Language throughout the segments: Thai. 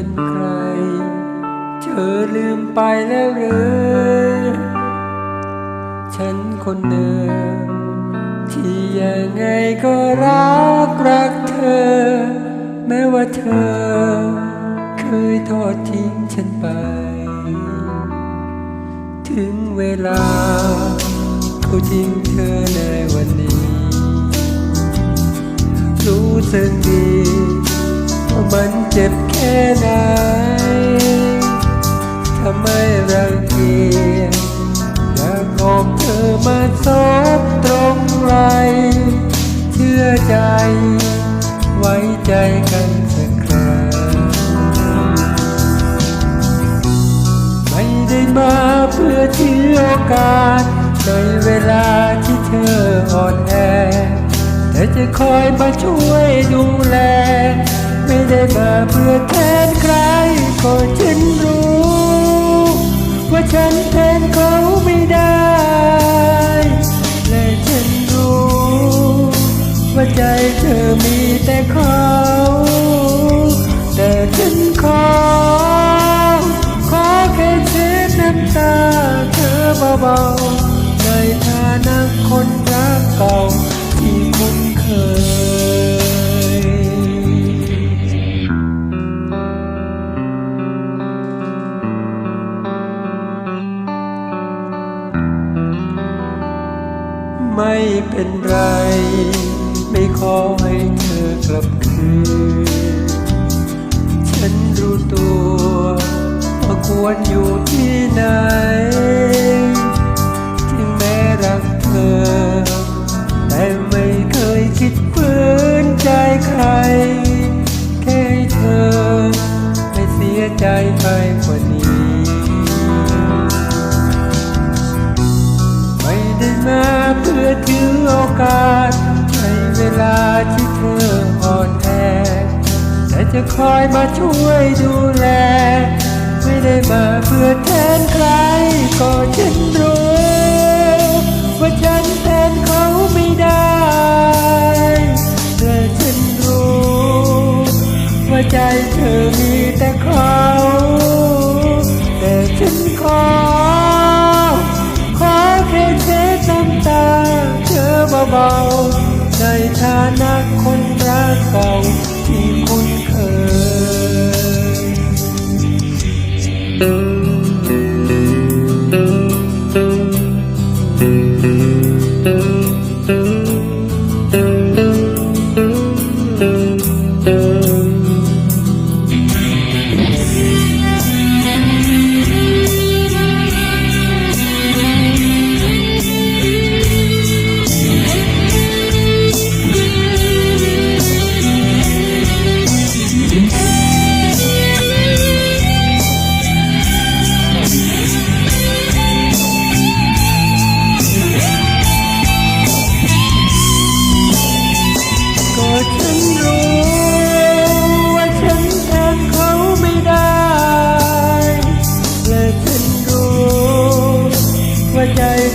เป็นใคร เธอลืมไปแล้วหรือฉันคนเดิมที่ยังไงก็รักรักเธอ แม้ว่าเธอ เคยทอดทิ้งฉันไป ถึงเวลาเขาทิ้งเธอในวันนี้ รู้สึกดี มันเจ็บแค่ไหนทำไมรังเกียจอยากออกเธอมาซบตรงไหลเชื่อใจ ไว้ใจกันสักครั้งไม่ได้มาเพื่อถือโอกาส ในเวลาที่เธออ่อนแอแต่จะคอยมาช่วยดูแล ไม่ได้มาเพื่อแทนใครก็ฉันรู้ ว่าฉันแทนเขาไม่ได้ และฉันรู้ ว่าใจเธอมีแต่เขา แต่ฉันขอ ขอแค่เช็ดน้ำตาเธอเบาๆ ไม่เป็นไร ไม่ขอให้เธอกลับคืน ฉันรู้ตัวว่าควรอยู่ที่ไหน ถึงแม้รักเธอ แต่ไม่เคยคิดฝืนใจใคร แค่เธอ ไม่เสียใจไปกว่านี้ ไม่ได้มาเพื่อถือโอกาส ในเวลาที่เธออ่อนแอแต่จะคอยมาช่วยดูแล ไม่ได้มาเพื่อแทนใคร ก็ฉันรู้ว่าฉันแทนเขาไม่ได้แต่ฉันรู้ว่าใจเธอมีแต่เขา แต่ฉันขอ เบาในฐานะคนรักเก่าที่คุ้นเคย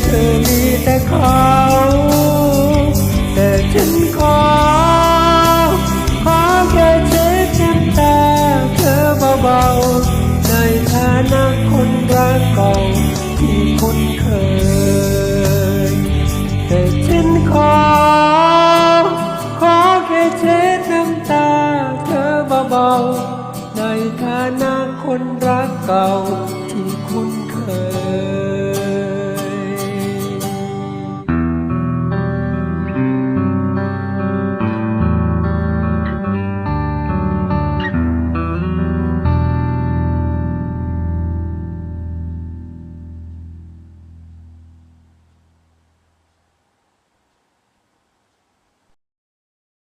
เธอมีแต่เขา แต่ฉันขอ ขอแค่เช็ดน้ำตาเธอเบาๆ ในฐานะคนรักเก่าที่คุ้นเคย แต่ฉันขอ ขอแค่เช็ดน้ำตาเธอเบาๆ ในฐานะคนรักเก่าที่คุ้นเคย